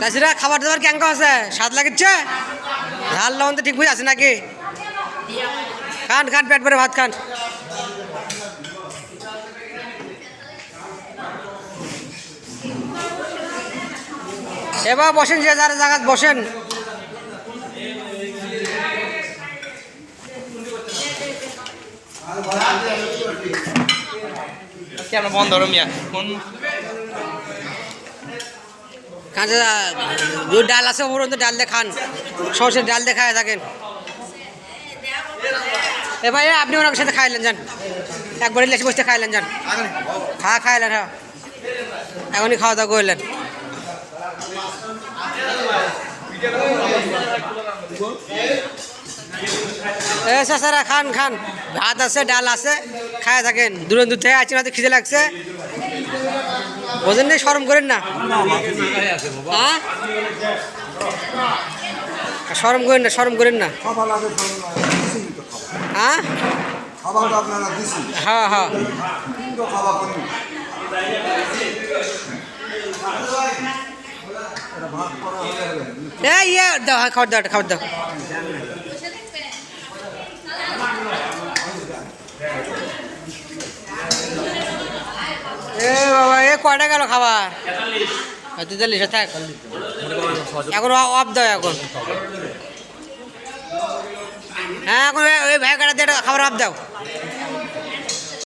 চাষিরা খাবার দাবার কেঙ্কা আছে? স্বাদ লাগিচ্ছে ঝাল লবণ তো ঠিক বুঝে আছে নাকি? খান খান, পেট ভরে ভাত খান। এবার বসেন যে যারা জায়গা বসেন। কেন বন্ধ রমিয়া কোন যে ডাল আছে, ওপর ডাল দিয়ে খান সরষের ডাল দিয়ে খায় থাকেন। এ আপনি ওনার সাথে খাইলেন, যান। একবারে লেসে বসতে খাইলেন, যান। খা খাইলেন হ্যাঁ। এখনই খাওয়া দাওয়া করলেন। চাচারা, খান খান। ভাত আছে, ডাল আছে, খায় থাকেন। দূরে দূর থেকে হয়তো খিদে লাগছে। বোঝেন নেই সরম করেন না। হ্যাঁ? সরম করেন না, সরম করেন না। হ্যাঁ? হ্যাঁ হ্যাঁ। খাবার দাও এ কয়টা গেল খাবার? হ্যাঁ, তেতাল্লিশ থাক। এখন অফ দাও এখন। হ্যাঁ এখন ওই- ওই ভাই কাটা দিয়ে খাবার অফ দাও।